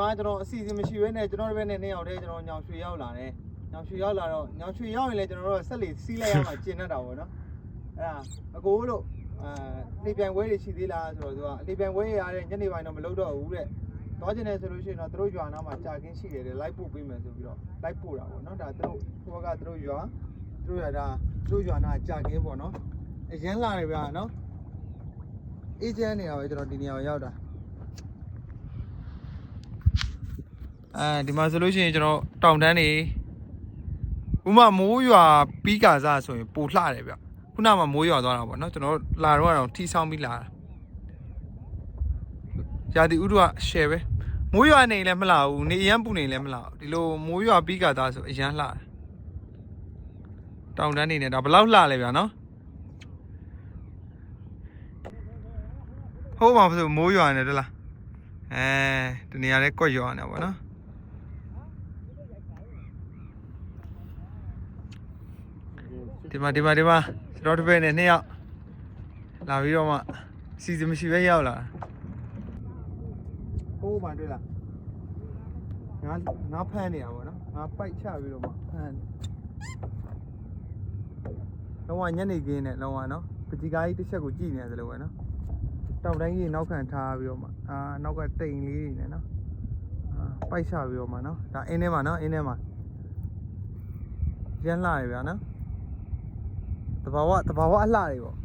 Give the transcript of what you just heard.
မှာကျွန်တော်အစီအစဉ်မရှိဘဲနဲ့ကျွန်တော်တို့ဘက်နဲ့နှစ်ယောက်တည်းကျွန်တော်ညောင်ရွှေရောက်လာတယ်ညောင်ရွှေရောက်လာတော့ညောင်ရွှေရောက်ရင်လည်းကျွန်တော်တို့ဆက်လက်စီးလိုက်ရမှကျင်တတ်တာပေါ့နော်အဲ့ဒါအကိုလို့အဲလေပြိုင်ပွဲတွေရှိသေးလားဆိုတော့သူကအလေပြိုင်ပွဲရတဲ့ညနေပိုင်းတော့မလုပ်တော့ဘူးတဲ့တော့ကျင်တယ်ဆိုလို့ရှိရင်တော့သူတို့ရွာနားမှာကြာကင်းရှိတယ်လိုက်ပို့ပေးမယ်ဆိုပြီးတော့လိုက်ပို့တာပေါ့နော်ဒါသူတို့ဟိုဘက်ကသူတို့ရွာသူတို့ရွာဒါသူတို့ရွာနာကြာကင်းပေါ့နော်အရင်လာတယ်ဗျာနော်အေဂျင့်နေရပဲကျွန်တော်ဒီနေရာကိုရောက်တာ အဲဒီမှာဆိုလို့ရှိရင်ကျွန်တော်တောင်တန်းနေဥမာမိုးရွာပြီးကာစားဆိုရင်ပိုလှတယ်ဗျခုနကမိုးရွာသွားတာပေါ့နော်ကျွန်တော်လာတော့တော့ထိဆောင်ပြီးလာတာရာဒီဥဒ္ဓက share ပဲမိုးရွာနေလည်းမလှဘူးနေအရန်ပူနေလည်းမလှဘူးဒီလိုမိုးရွာပြီးကာသားဆိုအရန်လှတယ်တောင်တန်းနေနဲ့ဒါဘယ်လောက်လှလဲဗျာနော်ဟုတ်ပါဘူးဆိုမိုးရွာနေတယ်လားအဲဒီနေရာလေးကွက်ရွာနေပါဘောနော် ဒီမှာဒီမှာဒီမှာကျွန်တော်တစ်ပည့်နဲ့နှစ်ယောက်လာပြီးတော့မှစီစဉ်မရှိပဲရောက်လာဟိုးမှတွေ့လားငါငါဖမ်းနေတာပေါ့နော်ငါပိုက်ချပြီးတော့မှဖမ်းလုံးဝညနေခင်းနဲ့လုံးဝနော်ပကြီးကားကြီးတစ်ချက်ကိုကြည့်နေရတယ်လို့ပဲနော်တောက်တိုင်းကြီးနောက်ခံထားပြီးတော့မှအာနောက်ကတိမ်လေးတွေနဲ့နော်အာပိုက်ချပြီးတော့မှနော်ဒါအင်းထဲမှာနော်အင်းထဲမှာရမ်းလာရဗျာနော် တဘာဝတဘာဝအလှတွေပေါ့